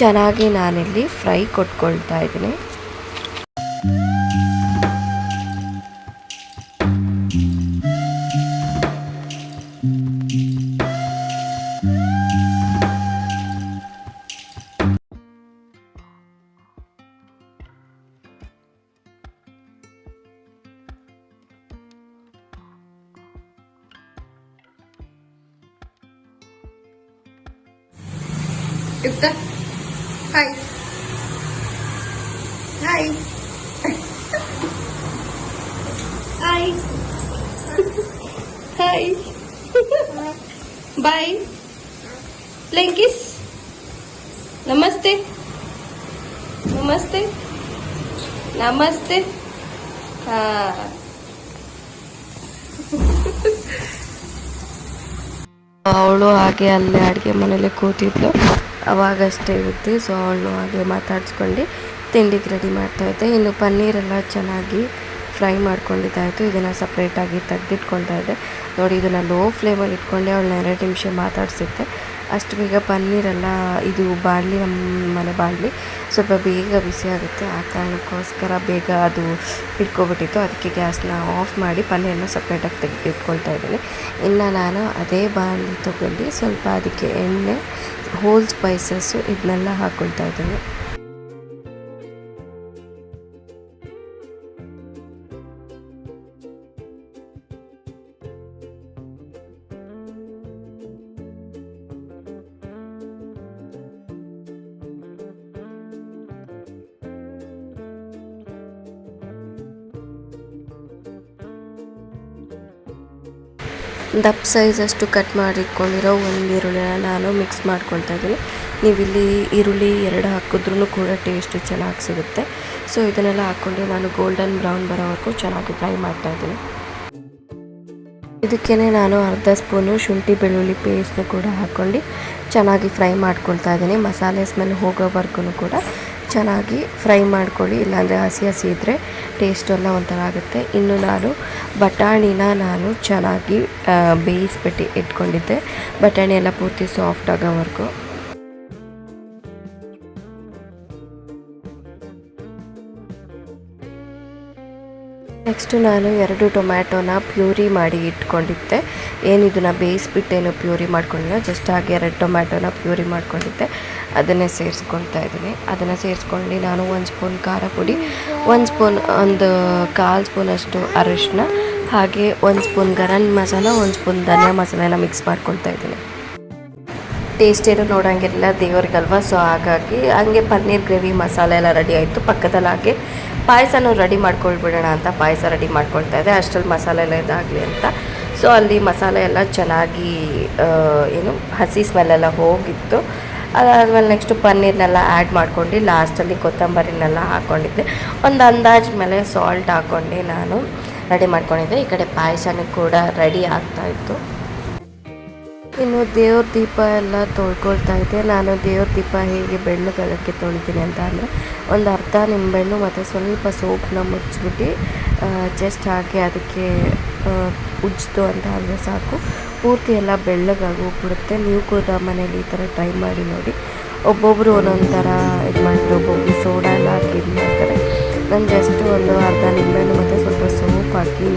ಚೆನ್ನಾಗಿ ನಾನಿಲ್ಲಿ ಫ್ರೈ ಕೊಟ್ಕೊಳ್ತಾ ಇದ್ದೀನಿ. Hi hi hi bye flying kiss ನಮಸ್ತೆ ನಮಸ್ತೆ ನಮಸ್ತೆ ಹಾ ಅವಳು ಹಾಗೆ ಅಲ್ಲೇ ಅಡುಗೆ ಮನೇಲಿ ಕೂತಿದ್ಲು. ಅವಾಗಷ್ಟೇ ಇರುತ್ತೆ. ಸೊ ಅವಳು ಹಾಗೆ ಮಾತಾಡ್ಸ್ಕೊಂಡು. ತಿಂಡಿಗೆ ರೆಡಿ ಮಾಡ್ತಾಯಿದ್ದೆ ಇನ್ನು ಪನ್ನೀರೆಲ್ಲ ಚೆನ್ನಾಗಿ ಫ್ರೈ ಮಾಡ್ಕೊಂಡಿದ್ದಾಯಿತು ಇದನ್ನು ಸಪ್ರೇಟಾಗಿ ತೆಗೆದಿಟ್ಕೊಳ್ತಾ ಇದ್ದೆ. ನೋಡಿ, ಇದನ್ನು ಲೋ ಫ್ಲೇಮಲ್ಲಿ ಇಟ್ಕೊಂಡೆ, ಅವಳನ್ನ ಎರಡು ನಿಮಿಷ ಮಾತಾಡಿಸಿದ್ದೆ. ಅಷ್ಟು ಬೇಗ ಪನ್ನೀರೆಲ್ಲ, ಇದು ಬಾಣಲಿ ನಮ್ಮ ಮನೆ ಬಾಣಲಿ ಸ್ವಲ್ಪ ಬೇಗ ಬಿಸಿ ಆಗುತ್ತೆ. ಆ ಕಾರಣಕ್ಕೋಸ್ಕರ ಬೇಗ ಅದು ಇಟ್ಕೊಬಿಟ್ಟಿತ್ತು. ಅದಕ್ಕೆ ಗ್ಯಾಸ್ನ ಆಫ್ ಮಾಡಿ ಪನ್ನೀರನ್ನ ಸಪ್ರೇಟಾಗಿ ತೆಗೆದಿಟ್ಕೊಳ್ತಾ ಇದ್ದೀನಿ. ಇನ್ನು ನಾನು ಅದೇ ಬಾಣಲಿ ತೊಗೊಂಡು ಸ್ವಲ್ಪ ಅದಕ್ಕೆ ಎಣ್ಣೆ ಹೋಲ್ ಸ್ಪೈಸಸ್ಸು ಇದನ್ನೆಲ್ಲ ಹಾಕ್ಕೊಳ್ತಾ ಇದ್ದೀನಿ. ದಪ್ಪ ಅಷ್ಟು ಕಟ್ ಮಾಡಿಟ್ಕೊಂಡಿರೋ ಒಂದು ಈರುಳ್ಳಿನ ನಾನು ಮಿಕ್ಸ್ ಮಾಡ್ಕೊಳ್ತಾ ಇದ್ದೀನಿ. ನೀವು ಇಲ್ಲಿ ಈರುಳ್ಳಿ ಎರಡು ಹಾಕಿದ್ರೂ ಕೂಡ ಟೇಸ್ಟು ಚೆನ್ನಾಗಿ ಸಿಗುತ್ತೆ. ಸೊ ಇದನ್ನೆಲ್ಲ ಹಾಕ್ಕೊಂಡು ನಾನು ಗೋಲ್ಡನ್ ಬ್ರೌನ್ ಬರೋವರೆಗೂ ಚೆನ್ನಾಗಿ ಫ್ರೈ ಮಾಡ್ತಾ ಇದ್ದೀನಿ. ಇದಕ್ಕೇ ನಾನು ಅರ್ಧ ಸ್ಪೂನು ಶುಂಠಿ ಬೆಳ್ಳುಳ್ಳಿ ಪೇಸ್ಟ್ನು ಕೂಡ ಹಾಕ್ಕೊಂಡು ಚೆನ್ನಾಗಿ ಫ್ರೈ ಮಾಡ್ಕೊಳ್ತಾ ಇದ್ದೀನಿ. ಮಸಾಲೆ ಸ್ಮೆಲ್ ಹೋಗೋವರೆಗೂ ಕೂಡ ಚೆನ್ನಾಗಿ ಫ್ರೈ ಮಾಡ್ಕೊಳ್ಳಿ, ಇಲ್ಲಾಂದರೆ ಹಸಿ ಹಸಿ ಇದ್ದರೆ ಟೇಸ್ಟ್ ಎಲ್ಲ ಒಂಥರ ಆಗುತ್ತೆ. ಇನ್ನು ನಾನು ಬಟಾಣಿನ ನಾನು ಚೆನ್ನಾಗಿ ಬೇಯಿಸ್ಬಿಟ್ಟು ಇಟ್ಕೊಂಡಿದ್ದೆ. ಬಟಾಣಿ ಎಲ್ಲ ಪೂರ್ತಿ ಸಾಫ್ಟ್ ಆಗೋವರೆಗೂ. ನೆಕ್ಸ್ಟು ನಾನು ಎರಡು ಟೊಮ್ಯಾಟೊನ ಪ್ಯೂರಿ ಮಾಡಿ ಇಟ್ಕೊಂಡಿದ್ದೆ. ಏನಿದನ್ನು ಬೇಯಿಸ್ಬಿಟ್ಟೇನು ಪ್ಯೂರಿ ಮಾಡ್ಕೊಂಡಿಲ್ಲ, ಜಸ್ಟ್ ಹಾಗೆ ಎರಡು ಟೊಮ್ಯಾಟೊನ ಪ್ಯೂರಿ ಮಾಡ್ಕೊಂಡಿದ್ದೆ. ಅದನ್ನೇ ಸೇರಿಸ್ಕೊಳ್ತಾ ಇದ್ದೀನಿ. ಅದನ್ನು ಸೇರಿಸ್ಕೊಂಡು ನಾನು ಒಂದು ಸ್ಪೂನ್ ಖಾರ ಪುಡಿ, ಒಂದು ಸ್ಪೂನ್, ಒಂದು ಕಾಲು ಸ್ಪೂನಷ್ಟು ಅರಿಶಿನ ಹಾಗೆ ಒಂದು ಸ್ಪೂನ್ ಗರಂ ಮಸಾಲ, ಒಂದು ಸ್ಪೂನ್ ಧನಿಯಾ ಮಸಾಲೆನ ಮಿಕ್ಸ್ ಮಾಡ್ಕೊಳ್ತಾ ಇದ್ದೀನಿ. ಟೇಸ್ಟ್ ಏನು ನೋಡೋಂಗಿರಲಿಲ್ಲ ದೇವ್ರಿಗಲ್ವ, ಸೊ ಹಾಗಾಗಿ ಹಂಗೆ ಪನ್ನೀರ್ ಗ್ರೇವಿ ಮಸಾಲೆ ಎಲ್ಲ ರೆಡಿ ಆಯಿತು ಪಕ್ಕದಲ್ಲಿ ಹಾಗೆ ಪಾಯಸನೂ ರೆಡಿ ಮಾಡ್ಕೊಳ್ಬಿಡೋಣ ಅಂತ ಪಾಯಸ ರೆಡಿ ಮಾಡ್ಕೊಳ್ತಾ ಇದ್ದೆ ಅಷ್ಟರಲ್ಲಿ ಮಸಾಲೆ ಎಲ್ಲ ಇದಾಗಲಿ ಅಂತ. ಸೊ ಅಲ್ಲಿ ಮಸಾಲೆ ಎಲ್ಲ ಚೆನ್ನಾಗಿ ಏನು, ಹಸಿ ಸ್ಮೆಲ್ಲೆಲ್ಲ ಹೋಗಿತ್ತು. ಅದಾದಮೇಲೆ ನೆಕ್ಸ್ಟು ಪನ್ನೀರ್ನೆಲ್ಲ ಆ್ಯಡ್ ಮಾಡ್ಕೊಂಡು ಲಾಸ್ಟಲ್ಲಿ ಕೊತ್ತಂಬರಿನೆಲ್ಲ ಹಾಕ್ಕೊಂಡಿದ್ದೆ ಒಂದು ಅಂದಾಜು ಮೇಲೆ ಸಾಲ್ಟ್ ಹಾಕ್ಕೊಂಡು ನಾನು ರೆಡಿ ಮಾಡ್ಕೊಂಡಿದ್ದೆ. ಈ ಕಡೆ ಪಾಯಸನೂ ಕೂಡ ರೆಡಿ ಆಗ್ತಾಯಿತ್ತು ಇನ್ನು ದೇವ್ರ ದೀಪ ಎಲ್ಲ ತೊಳ್ಕೊಳ್ತಾ ಇದ್ದೆ ನಾನು ದೇವ್ರ ದೀಪ ಹೇಗೆ ಬೆಳ್ಳಗದಕ್ಕೆ ತೊಳಿತೀನಿ ಅಂತ ಅಂದರೆ ಒಂದು ಅರ್ಧ ನಿಂಬೆಹಣ್ಣು ಮತ್ತು ಸ್ವಲ್ಪ ಸೋಪನ್ನ ಮುಚ್ಚಿಬಿಟ್ಟು ಜಸ್ಟ್ ಹಾಕಿ ಅದಕ್ಕೆ ಉಜ್ಜಿತು ಅಂತ ಅಂದರೆ ಸಾಕು. ಪೂರ್ತಿ ಎಲ್ಲ ಬೆಳ್ಳಗಾಗಿ ಹೋಗ್ಬಿಡುತ್ತೆ. ನೀವು ಕೂಡ ಮನೇಲಿ ಈ ಥರ ಟ್ರೈ ಮಾಡಿ ನೋಡಿ. ಒಬ್ಬೊಬ್ಬರು ಒಂದೊಂದು ಥರ ಇದು ಮಾಡಿದ್ರು ಒಬ್ಬೊಬ್ಬರು ಸೋಡಾ ಎಲ್ಲ ಹಾಕಿ ಇದು ಮಾಡ್ತಾರೆ. ನಾನು ಜಸ್ಟ್ ಒಂದು ಅರ್ಧ ನಿಂಬೆಹಣ್ಣು ಮತ್ತು ಸ್ವಲ್ಪ ಸೋಪ್ ಹಾಕಿ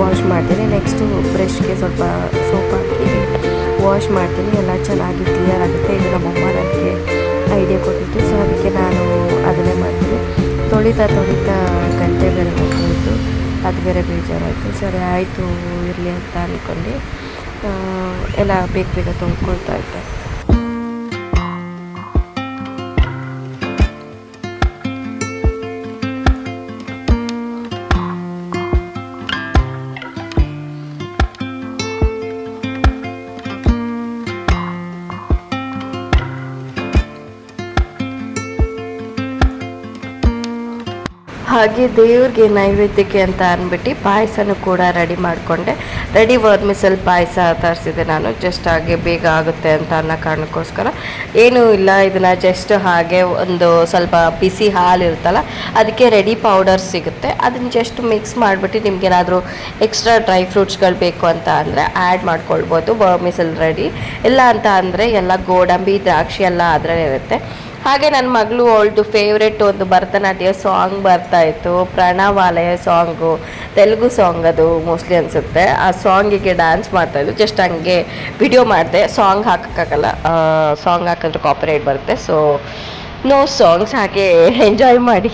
ವಾಶ್ ಮಾಡ್ತೀನಿ. ನೆಕ್ಸ್ಟು ಬ್ರಷ್ಗೆ ಸ್ವಲ್ಪ ಸೋಪ್ ಹಾಕಿ ವಾಶ್ ಮಾಡ್ತೀನಿ, ಎಲ್ಲ ಚೆನ್ನಾಗಿ ಕ್ಲಿಯರ್ ಆಗುತ್ತೆ ಇದು ನಮ್ಮಮ್ಮ ನನಗೆ ಐಡಿಯಾ ಕೊಟ್ಟಿತ್ತು ಸೊ ಅದಕ್ಕೆ ನಾನು ಅದನ್ನೇ ಮಾಡ್ತೀನಿ. ತೊಳಿತಾ ತೊಳಿತಾ ಗಂಟೆ ಬೇರೆ ಹೋಗ್ತಾಯಿತ್ತು ಅದು ಬೇರೆ ಬೇಜಾರಾಯಿತು. ಸರಿ, ಆಯಿತು, ಇರಲಿ ಅಂತ ಅಂದ್ಕೊಂಡು ಎಲ್ಲ ಬೇಗ ಬೇಗ ತೊಳ್ಕೊಳ್ತಾ ಇದ್ದೆ. ಹಾಗೆ ದೇವ್ರಿಗೆ ನೈವೇದ್ಯಕ್ಕೆ ಅಂತ ಅಂದ್ಬಿಟ್ಟು ಪಾಯಸನೂ ಕೂಡ ರೆಡಿ ಮಾಡಿಕೊಂಡೆ. ರೆಡಿ ವರ್ಮಿಸಲ್ ಪಾಯಸ ತರಿಸಿದೆ ನಾನು. ಜಸ್ಟ್ ಹಾಗೆ ಬೇಗ ಆಗುತ್ತೆ ಅಂತ ಅನ್ನೋ ಕಾರಣಕ್ಕೋಸ್ಕರ. ಏನೂ ಇಲ್ಲ, ಇದನ್ನು ಜಸ್ಟ್ ಹಾಗೆ ಒಂದು ಸ್ವಲ್ಪ ಬಿಸಿ ಹಾಲು ಇರುತ್ತಲ್ಲ, ಅದಕ್ಕೆ ರೆಡಿ ಪೌಡರ್ ಸಿಗುತ್ತೆ. ಅದನ್ನ ಜಸ್ಟ್ ಮಿಕ್ಸ್ ಮಾಡಿಬಿಟ್ಟು ನಿಮಗೇನಾದರೂ ಎಕ್ಸ್ಟ್ರಾ ಡ್ರೈ ಫ್ರೂಟ್ಸ್ಗಳು ಬೇಕು ಅಂತ ಅಂದರೆ ಆ್ಯಡ್ ಮಾಡ್ಕೊಳ್ಬೋದು. ವರ್ಮಿಸಲ್ ರೆಡಿ ಇಲ್ಲ ಅಂತ ಅಂದರೆ ಎಲ್ಲ ಗೋಡಂಬಿ, ದ್ರಾಕ್ಷಿ ಎಲ್ಲ ಅದರಲ್ಲೇ ಇರುತ್ತೆ. ಹಾಗೆ ನನ್ನ ಮಗಳು ಅವಳದು ಫೇವ್ರೆಟ್ ಒಂದು ಭರತನಾಟ್ಯ ಸಾಂಗ್ ಬರ್ತಾ ಇತ್ತು. ಪ್ರಣವಾಲಯ ಸಾಂಗು ತೆಲುಗು ಸಾಂಗ್ ಅದು ಮೋಸ್ಟ್ಲಿ ಅನಿಸುತ್ತೆ. ಆ ಸಾಂಗಿಗೆ ಡ್ಯಾನ್ಸ್ ಮಾಡ್ತಾ ಇದ್ದು ಜಸ್ಟ್ ಹಂಗೆ ವಿಡಿಯೋ ಮಾಡಿದೆ. ಸಾಂಗ್ ಹಾಕೋಕ್ಕಾಗಲ್ಲ. ಸಾಂಗ್ ಹಾಕಿದ್ರೆ ಕಾಪರೇಟ್ ಬರುತ್ತೆ. ಸೊ ನೋ ಸಾಂಗ್ಸ್ ಹಾಗೆ ಎಂಜಾಯ್ ಮಾಡಿ.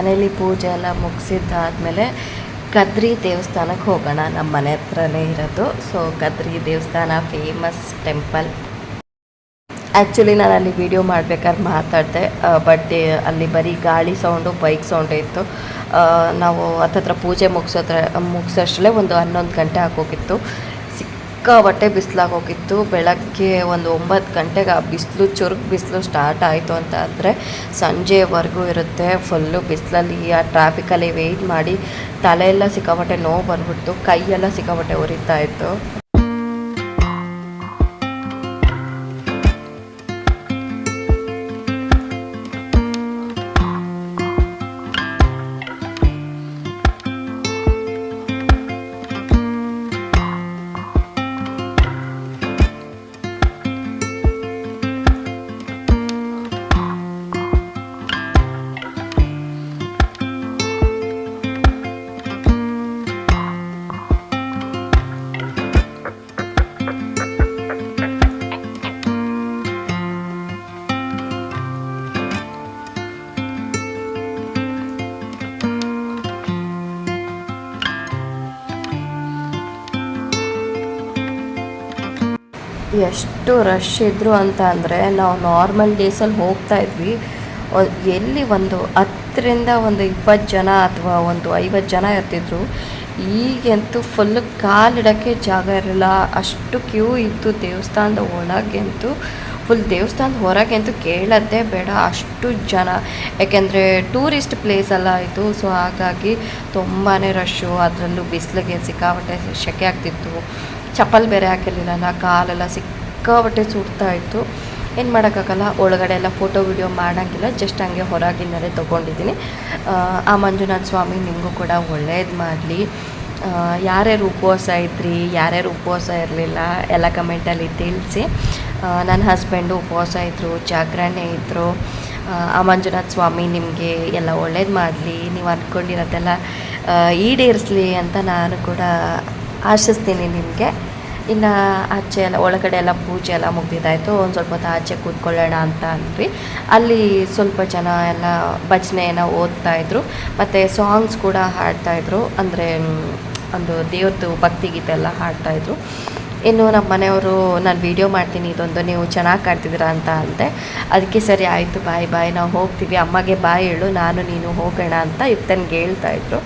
ಮನೇಲಿ ಪೂಜೆ ಎಲ್ಲ ಮುಗಿಸಿದ್ದಾದಮೇಲೆ ಕದ್ರಿ ದೇವಸ್ಥಾನಕ್ಕೆ ಹೋಗೋಣ. ನಮ್ಮ ಮನೆ ಹತ್ರನೇ ಇರೋದು. ಸೊ ಕದ್ರಿ ದೇವಸ್ಥಾನ ಫೇಮಸ್ ಟೆಂಪಲ್ ಆ್ಯಕ್ಚುಲಿ ನಾನು ಅಲ್ಲಿ ವಿಡಿಯೋ ಮಾಡ್ಬೇಕಾದ್ರೆ ಮಾತಾಡಿದೆ. ಬಟ್ ಅಲ್ಲಿ ಬರೀ ಗಾಳಿ ಸೌಂಡು ಬೈಕ್ ಸೌಂಡು ಇತ್ತು. ನಾವು ಹತ್ತತ್ರ ಪೂಜೆ ಮುಗಿಸೋದ್ರ ಮುಗಿಸೋಷ್ಟರಲ್ಲೇ ಒಂದು ಹನ್ನೊಂದು ಗಂಟೆ ಆಗೋಗಿತ್ತು. ಸಿಕ್ಕಾಬಟ್ಟೆ ಬಿಸಿಲಾಗೋಗಿತ್ತು ಬೆಳಗ್ಗೆ ಒಂದು ಒಂಬತ್ತು ಗಂಟೆಗೆ ಆ ಬಿಸಿಲು ಚುರುಕು ಬಿಸಿಲು ಸ್ಟಾರ್ಟ್ ಆಯಿತು ಅಂತ ಅಂದರೆ ಸಂಜೆವರೆಗೂ ಇರುತ್ತೆ. ಫುಲ್ಲು ಬಿಸಿಲಲ್ಲಿ ಆ ಟ್ರಾಫಿಕಲ್ಲಿ ವೆಯ್ಟ್ ಮಾಡಿ ತಲೆಯೆಲ್ಲ ಸಿಕ್ಕಾಪಟ್ಟೆ ನೋವು ಬಂದ್ಬಿಡ್ತು. ಕೈಯೆಲ್ಲ ಸಿಕ್ಕಾಪಟ್ಟೆ ಉರಿತಾ ಇತ್ತು. ಎಷ್ಟು ರಶ್ ಇದ್ರು ಅಂತ ಅಂದರೆ ನಾವು ನಾರ್ಮಲ್ ಡೇಸಲ್ಲಿ ಹೋಗ್ತಾ ಇದ್ವಿ. ಎಲ್ಲಿ ಒಂದು ಹತ್ತರಿಂದ ಒಂದು ಇಪ್ಪತ್ತು ಜನ ಅಥವಾ ಒಂದು ಐವತ್ತು ಜನ ಇರ್ತಿದ್ರು. ಈಗಂತೂ ಫುಲ್ ಕಾಲಿಡೋಕ್ಕೆ ಜಾಗ ಇರಲ್ಲ. ಅಷ್ಟು ಕ್ಯೂ ಇತ್ತು ದೇವಸ್ಥಾನದ ಒಳಗಂತೂ. ಫುಲ್ ದೇವಸ್ಥಾನದ ಹೊರಗೆ ಅಂತೂ ಕೇಳೋದೇ ಬೇಡ ಅಷ್ಟು ಜನ. ಯಾಕೆಂದರೆ ಟೂರಿಸ್ಟ್ ಪ್ಲೇಸ್ ಅಲ್ಲ ಇದು. ಸೊ ಹಾಗಾಗಿ ತುಂಬಾ ರಶ್ಶು ಅದರಲ್ಲೂ ಬಿಸಿಲಿಗೆ ಸಿಕ್ಕಾಪಟ್ಟೆ ಸೆಕೆ ಆಗ್ತಿತ್ತು. ಚಪ್ಪಲ್ ಬೇರೆ ಹಾಕಿರಲಿಲ್ಲ ಕಾಲೆಲ್ಲ ಸಿಕ್ಕಾಪಟ್ಟೆ ಸುಡ್ತಾ ಇತ್ತು. ಏನು ಮಾಡೋಕ್ಕಾಗಲ್ಲ ಒಳಗಡೆ ಎಲ್ಲ ಫೋಟೋ ವಿಡಿಯೋ ಮಾಡೋಂಗಿಲ್ಲ ಜಸ್ಟ್ ಹಂಗೆ ಹೊರಗಿಂದಲೇ ತೊಗೊಂಡಿದ್ದೀನಿ. ಆ, ಮಂಜುನಾಥ ಸ್ವಾಮಿ ನಿಮಗೂ ಕೂಡ ಒಳ್ಳೇದು ಮಾಡಲಿ. ಯಾರ್ಯಾರು ಉಪವಾಸ ಇದ್ರಿ ಯಾರ್ಯಾರು ಉಪವಾಸ ಇರಲಿಲ್ಲ ಎಲ್ಲ ಕಮೆಂಟಲ್ಲಿ ತಿಳಿಸಿ. ನನ್ನ ಹಸ್ಬೆಂಡು ಉಪವಾಸ ಇದ್ದರು ಜಾಗರಣೆ ಇದ್ದರು ಆ ಮಂಜುನಾಥ ಸ್ವಾಮಿ ನಿಮಗೆ ಎಲ್ಲ ಒಳ್ಳೇದು ಮಾಡಲಿ ನೀವು ಅಂದ್ಕೊಂಡಿರೋದೆಲ್ಲ ಈಡೇರಿಸ್ಲಿ ಅಂತ ನಾನು ಕೂಡ ಆಶಿಸ್ತೀನಿ ನಿಮಗೆ. ಇನ್ನು ಆಚೆ ಎಲ್ಲ ಒಳಗಡೆ ಎಲ್ಲ ಪೂಜೆ ಎಲ್ಲ ಮುಗಿದಾಯಿತು ಒಂದು ಸ್ವಲ್ಪ ಹೊತ್ತು ಆಚೆ ಕೂತ್ಕೊಳ್ಳೋಣ ಅಂತ ಅಂದ್ವಿ. ಅಲ್ಲಿ ಸ್ವಲ್ಪ ಜನ ಎಲ್ಲ ಭಜನೆಯನ್ನು ಓದ್ತಾ ಇದ್ರು, ಮತ್ತು ಸಾಂಗ್ಸ್ ಕೂಡ ಹಾಡ್ತಾಯಿದ್ರು ಅಂದರೆ ಒಂದು ದೇವ್ರದ್ದು ಭಕ್ತಿಗೀತೆ ಎಲ್ಲ ಹಾಡ್ತಾಯಿದ್ರು ಇನ್ನು ನಮ್ಮ ಮನೆಯವರು, ನಾನು ವೀಡಿಯೋ ಮಾಡ್ತೀನಿ, ಇದೊಂದು ನೀವು ಚೆನ್ನಾಗಿ ಕಾಡ್ತಿದ್ದೀರಾ ಅಂತ ಅಂದೆ. ಅದಕ್ಕೆ ಸರಿ, ಆಯಿತು ಬಾಯ್ ಬಾಯ್ ನಾವು ಹೋಗ್ತೀವಿ. ಅಮ್ಮಗೆ ಬಾಯ್ ಹೇಳು. ನಾನು, ನೀನು ಹೋಗೋಣ ಅಂತ ಇತ್ತನ್ಗೆ ಹೇಳ್ತಾ ಇದ್ರು.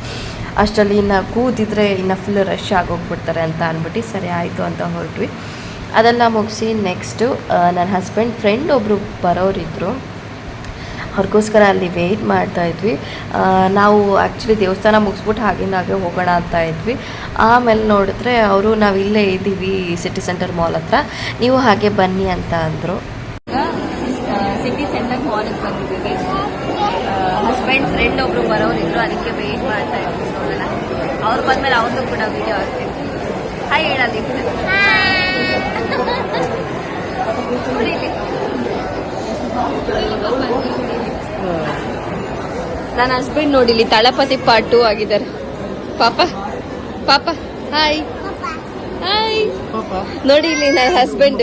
ಅಷ್ಟರಲ್ಲಿ ಇನ್ನು ಕೂದಿದ್ರೆ ಇನ್ನು ಫುಲ್ ರಶ್ ಆಗೋಗ್ಬಿಡ್ತಾರೆ ಅಂತ ಅಂದ್ಬಿಟ್ಟು ಸರಿ ಆಯಿತು ಅಂತ ಹೊರಟ್ವಿ. ಅದೆಲ್ಲ ಮುಗಿಸಿ ನೆಕ್ಸ್ಟು ನನ್ನ ಹಸ್ಬೆಂಡ್ ಫ್ರೆಂಡ್ ಒಬ್ಬರು ಬರೋರಿದ್ದರು ಅವ್ರಿಗೋಸ್ಕರ ಅಲ್ಲಿ ವೆಯ್ಟ್ ಮಾಡ್ತಾ ಇದ್ವಿ. ನಾವು ಆ್ಯಕ್ಚುಲಿ ದೇವಸ್ಥಾನ ಮುಗಿಸ್ಬಿಟ್ಟು ಆಗಿಂದ ಹಾಗೆ ಹೋಗೋಣ ಅಂತ ಇದ್ವಿ. ಆಮೇಲೆ ನೋಡಿದ್ರೆ ಅವರು, ನಾವು ಇಲ್ಲೇ ಇದ್ದೀವಿ ಸಿಟಿ ಸೆಂಟರ್ ಮಾಲ್ ಹತ್ರ. ನೀವು ಹಾಗೆ ಬನ್ನಿ ಅಂತ ಅಂದರು. ಸಿಟಿ ಸೆಂಟರ್ ಮಾಲಿಗೆ ಬಂದಿದ್ದೀವಿ. ಹಸ್ಬೆಂಡ್ ಫ್ರೆಂಡ್ ಒಬ್ರು ಬರೋರಿದ್ರು, ಅದಕ್ಕೆ ವೆಯ್ಟ್ ಮಾಡ್ತಾ ಇದ್ವಿ. ಬಂದ್ಮೇಲೆ ಕೂಡ ವಿಡಿಯೋ ಹಾಕ್ತೀನಿ. ಹಾಯ್ ನನ್ನ ಹಸ್ಬೆಂಡ್ ನೋಡಿಲಿ, ತಳಪತಿ ಪಾರ್ಟ್ ಟೂ ಆಗಿದ್ದಾರೆ. ಪಾಪ ಪಾಪ ಹಾಯ್ ಹಾಯ್ ನೋಡಿ ಇಲ್ಲಿ ನನ್ನ ಹಸ್ಬೆಂಡ್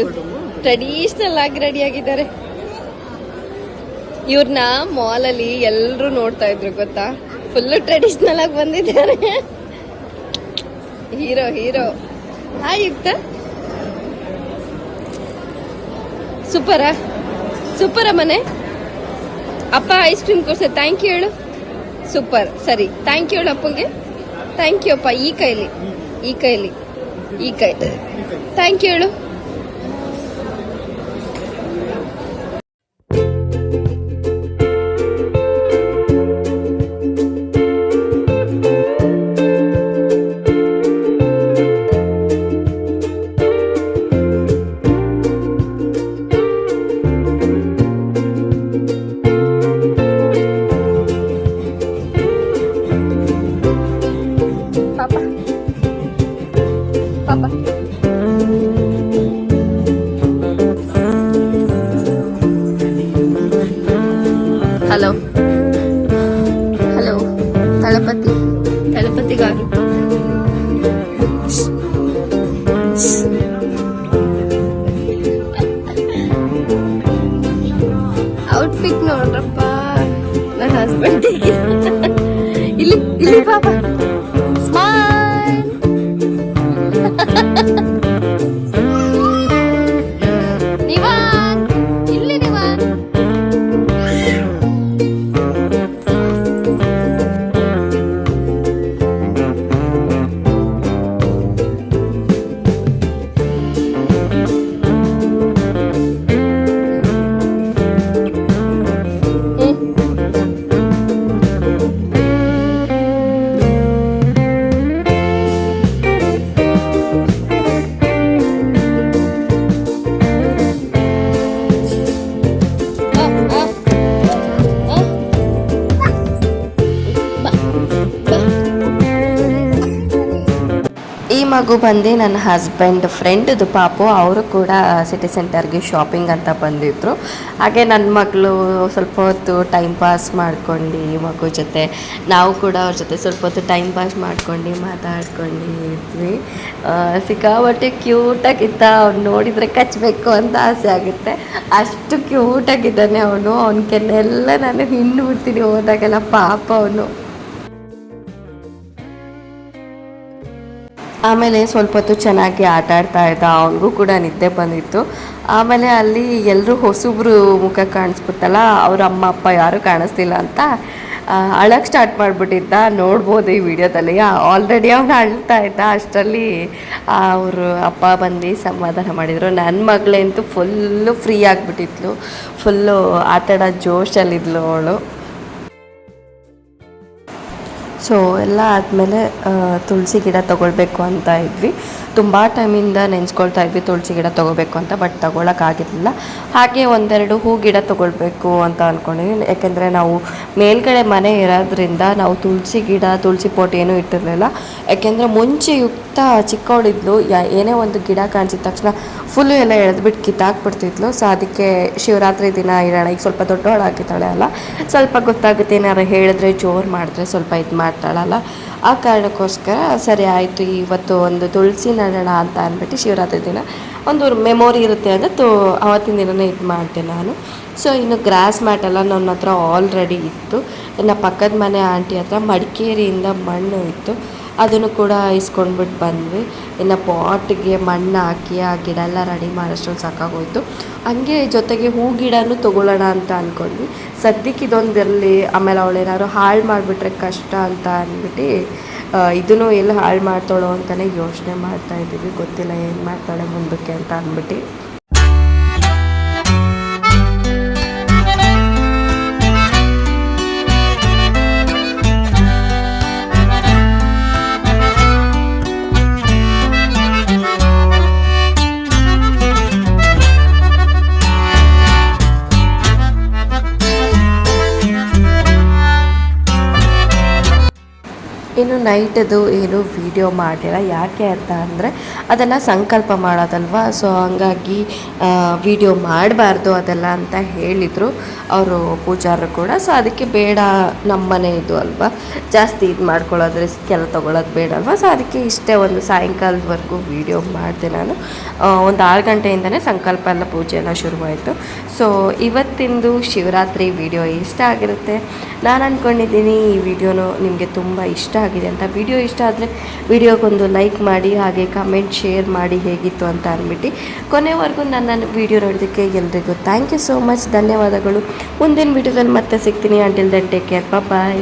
ಟ್ರೆಡಿಷನಲ್ ಆಗಿ ರೆಡಿ ಆಗಿದ್ದಾರೆ. ಇವ್ರನ್ನ ಮಾಲಲ್ಲಿ ಎಲ್ಲರೂ ನೋಡ್ತಾ ಇದ್ರು, ಗೊತ್ತಾ? ಫುಲ್ ಟ್ರೆಡಿಷನಲ್ ಆಗಿ ಬಂದಿದ್ದಾರೆ. Hero hero. ಹಾಯ್ ಯುಕ್ತ ಸೂಪರಾ? ಸೂಪರ ಮನೆ? ಅಪ್ಪ ಐಸ್ ಕ್ರೀಮ್ ಕೊಡ್ಸ ಥ್ಯಾಂಕ್ ಯು ಹೇಳು. ಸೂಪರ್, ಸರಿ. ಥ್ಯಾಂಕ್ ಯು ಹೇಳು ಅಪ್ಪಂಗೆ. ಥ್ಯಾಂಕ್ ಯು ಅಪ್ಪ, ಈ ಕೈಲಿ. ಈ ಕೈಲಿ. ಈ ಕೈ. ಥ್ಯಾಂಕ್ ಯು ಹೇಳು. ಮಗು ಬಂದು. ನನ್ನ ಹಸ್ಬೆಂಡ್ ಫ್ರೆಂಡ್ದು ಪಾಪು, ಅವರು ಕೂಡ ಸಿಟಿ ಸೆಂಟರ್ಗೆ ಶಾಪಿಂಗ್ ಅಂತ ಬಂದಿದ್ದರು ಹಾಗೆ ನನ್ನ ಮಗಳು ಸ್ವಲ್ಪ ಹೊತ್ತು ಟೈಮ್ ಪಾಸ್ ಮಾಡ್ಕೊಂಡು, ಮಗು ಜೊತೆ, ನಾವು ಕೂಡ ಅವ್ರ ಜೊತೆ ಸ್ವಲ್ಪ ಹೊತ್ತು ಟೈಮ್ ಪಾಸ್ ಮಾಡ್ಕೊಂಡು ಮಾತಾಡ್ಕೊಂಡು ಇದ್ವಿ. ಸಿಕ್ಕಾಪಟ್ಟೆ ಕ್ಯೂಟಾಗಿದ್ದ ಅವ್ನು ನೋಡಿದರೆ ಕಚ್ಚಬೇಕು ಅಂತ ಆಸೆ ಆಗುತ್ತೆ. ಅಷ್ಟು ಕ್ಯೂಟಾಗಿದ್ದಾನೆ ಅವನು. ಅವನ ಕೆನ್ನೆಲ್ಲ ನಾನು ಹಿಂಡು ಬಿಡ್ತೀನಿ ಹೋದಾಗೆಲ್ಲ ಪಾಪ ಅವನು. ಆಮೇಲೆ ಸ್ವಲ್ಪ ಹೊತ್ತು ಚೆನ್ನಾಗಿ ಆಟ ಆಡ್ತಾ ಇದ್ದ ಅವನಿಗೂ ಕೂಡ ನಿದ್ದೆ ಬಂದಿತ್ತು. ಆಮೇಲೆ ಅಲ್ಲಿ ಎಲ್ಲರೂ ಹೊಸಬ್ರು ಮುಖ ಕಾಣಿಸ್ಬಿಡ್ತಲ್ಲ, ಅವ್ರ ಅಮ್ಮ, ಅಪ್ಪ ಯಾರೂ ಕಾಣಿಸ್ತಿಲ್ಲ ಅಂತ ಅಳಕ್ಕೆ ಸ್ಟಾರ್ಟ್ ಮಾಡಿಬಿಟ್ಟಿದ್ದ. ನೋಡ್ಬೋದು ಈ ವಿಡಿಯೋದಲ್ಲಿ. ಆಲ್ರೆಡಿ ಅವನು ಅಳ್ತಾ ಇದ್ದ. ಅಷ್ಟರಲ್ಲಿ ಅವರು ಅಪ್ಪ ಬಂದು ಸಮಾಧಾನ ಮಾಡಿದರು. ನನ್ನ ಮಗಳಂತೂ ಫುಲ್ಲು ಫ್ರೀ ಆಗಿಬಿಟ್ಟಿದ್ಲು. ಫುಲ್ಲು ಆಟ ಆಡೋ ಜೋಶಲ್ಲಿದ್ಲು ಅವಳು. ಸೊ ಎಲ್ಲ ಆದಮೇಲೆ ತುಳಸಿ ಗಿಡ ತೊಗೊಳ್ಬೇಕು ಅಂತ ಇದ್ವಿ. ತುಂಬ ಟೈಮಿಂದ ನೆನೆಸ್ಕೊಳ್ತಾ ಇದ್ವಿ ತುಳಸಿ ಗಿಡ ತೊಗೋಬೇಕು ಅಂತ, ಬಟ್ ತೊಗೊಳಕ್ಕಾಗಿರಲಿಲ್ಲ ಹಾಗೆ ಒಂದೆರಡು ಹೂ ಗಿಡ ತೊಗೊಳ್ಬೇಕು ಅಂತ ಅಂದ್ಕೊಂಡಿದ್ವಿ ಯಾಕೆಂದರೆ ನಾವು ಮೇಲ್ಗಡೆ ಮನೆ ಇರೋದ್ರಿಂದ ನಾವು ತುಳಸಿ ಗಿಡ, ತುಳಸಿ ಪೋಟ್ ಏನೂ ಇಟ್ಟಿರಲಿಲ್ಲ. ಯಾಕೆಂದರೆ ಮುಂಚೆ ಯುಕ್ತ ಚಿಕ್ಕವಳಿದ್ಲು ಏನೇ ಒಂದು ಗಿಡ ಕಾಣಿಸಿದ ತಕ್ಷಣ ಫುಲ್ಲು ಎಲ್ಲ ಎಳೆದ್ಬಿಟ್ಟು ಕಿತ್ತಾಕ್ಬಿಡ್ತಿದ್ಲು. ಸೊ ಅದಕ್ಕೆ ಶಿವರಾತ್ರಿ ದಿನ ಇರೋಣ, ಈಗ ಸ್ವಲ್ಪ ದೊಡ್ಡವಳಾಗಿದ್ದಾಳೆ ಅಲ್ಲ. ಸ್ವಲ್ಪ ಗೊತ್ತಾಗುತ್ತೆ, ಏನಾರು ಹೇಳಿದ್ರೆ, ಜೋರು ಮಾಡಿದ್ರೆ ಸ್ವಲ್ಪ ಇದು ಮಾಡ್ತಾಳಲ್ಲ ಆ ಕಾರಣಕ್ಕೋಸ್ಕರ ಸರಿ ಆಯಿತು, ಇವತ್ತು ಒಂದು ತುಳಸಿ ನಡೋಣ ಅಂತ ಅಂದ್ಬಿಟ್ಟು ಶಿವರಾತ್ರಿ ದಿನ ಒಂದು ಮೆಮೊರಿ ಇರುತ್ತೆ ಅಂದರೆ ತೋ ಆವತ್ತಿನ ದಿನನೇ ಇದು ಮಾಡಿದೆ ನಾನು. ಸೊ, ಇನ್ನು ಗ್ರಾಸ್ ಮ್ಯಾಟ್ ಎಲ್ಲ ನನ್ನ ಹತ್ರ ಆಲ್ರೆಡಿ ಇತ್ತು. ಇನ್ನು ಪಕ್ಕದ ಮನೆ ಆಂಟಿ ಹತ್ರ ಮಡಿಕೇರಿಯಿಂದ ಮಣ್ಣು ಇತ್ತು. ಅದನ್ನು ಕೂಡ ಇಸ್ಕೊಂಡ್ಬಿಟ್ಟು ಬಂದ್ವಿ. ಇನ್ನು ಪಾಟ್ಗೆ ಮಣ್ಣು ಹಾಕಿ ಆ ಗಿಡ ಎಲ್ಲ ರೆಡಿ ಮಾಡೋಷ್ಟ್ರಲ್ಲಿ ಸಾಕಾಗೋಯ್ತು. ಹಂಗೆ ಜೊತೆಗೆ ಹೂ ಗಿಡನೂ ತೊಗೊಳ್ಳೋಣ ಅಂತ ಅಂದ್ಕೊಂಡ್ವಿ ಸದ್ಯಕ್ಕೆ ಇದೊಂದು ಇರಲಿ, ಆಮೇಲೆ ಅವಳೇನಾದ್ರು ಹಾಳು ಮಾಡಿಬಿಟ್ರೆ ಕಷ್ಟ ಅಂತ ಅಂದ್ಬಿಟ್ಟು ಇದನ್ನು ಎಲ್ಲಿ ಹಾಳು ಮಾಡ್ತಾಳೋ ಅಂತಲೇ ಯೋಚನೆ ಮಾಡ್ತಾ ಇದ್ದೀವಿ. ಗೊತ್ತಿಲ್ಲ ಏನು ಮಾಡ್ತಾಳೆ ಮುಂದಕ್ಕೆ ಅಂತ ಅಂದ್ಬಿಟ್ಟು ಇನ್ನು ನೈಟದು ಏನು ವಿಡಿಯೋ ಮಾಡಿಲ್ಲ ಯಾಕೆ ಅಂತ ಅಂದರೆ ಅದನ್ನು ಸಂಕಲ್ಪ ಮಾಡೋದಲ್ವ? ಸೊ ಹಂಗಾಗಿ ವಿಡಿಯೋ ಮಾಡಬಾರ್ದು ಅದೆಲ್ಲ ಅಂತ ಹೇಳಿದರು. ಅವರು ಪೂಜಾರರು ಕೂಡ. ಸೊ ಅದಕ್ಕೆ ಬೇಡ ನಮ್ಮನೆ ಇದು ಅಲ್ವಾ? ಜಾಸ್ತಿ ಇದು ಮಾಡ್ಕೊಳ್ಳೋದು ರಿಸ್ಕ್ ಎಲ್ಲ ತೊಗೊಳೋದು ಬೇಡ ಅಲ್ವಾ? ಸೊ ಅದಕ್ಕೆ ಇಷ್ಟೇ ಒಂದು ಸಾಯಂಕಾಲದವರೆಗೂ ವಿಡಿಯೋ ಮಾಡಿದೆ ನಾನು. ಒಂದು ಆರು ಗಂಟೆಯಿಂದನೇ ಸಂಕಲ್ಪ ಎಲ್ಲ ಪೂಜೆ ಎಲ್ಲ ಶುರುವಾಯಿತು. ಸೊ ಇವತ್ತಿಂದು ಶಿವರಾತ್ರಿ ವಿಡಿಯೋ ಇಷ್ಟ ಆಗಿರುತ್ತೆ. ನಾನು ಅಂದ್ಕೊಂಡಿದ್ದೀನಿ ಈ ವಿಡಿಯೋನು ನಿಮಗೆ ತುಂಬ ಇಷ್ಟ ಆಗಿದೆ ಅಂತ. ವಿಡಿಯೋ ಇಷ್ಟ ಆದರೆ ವಿಡಿಯೋಗೊಂದು ಲೈಕ್ ಮಾಡಿ, ಹಾಗೆ ಕಮೆಂಟ್, ಶೇರ್ ಮಾಡಿ ಹೇಗಿತ್ತು ಅಂತ ಅಂದ್ಬಿಟ್ಟು ಕೊನೆವರೆಗೂ ನನ್ನ ವಿಡಿಯೋ ನೋಡೋದಕ್ಕೆ ಎಲ್ರಿಗೂ ಥ್ಯಾಂಕ್ ಯು ಸೋ ಮಚ್ ಧನ್ಯವಾದಗಳು. ಮುಂದಿನ ವಿಡಿಯೋದಲ್ಲಿ ಮತ್ತೆ ಸಿಗ್ತೀನಿ. Until that take care bye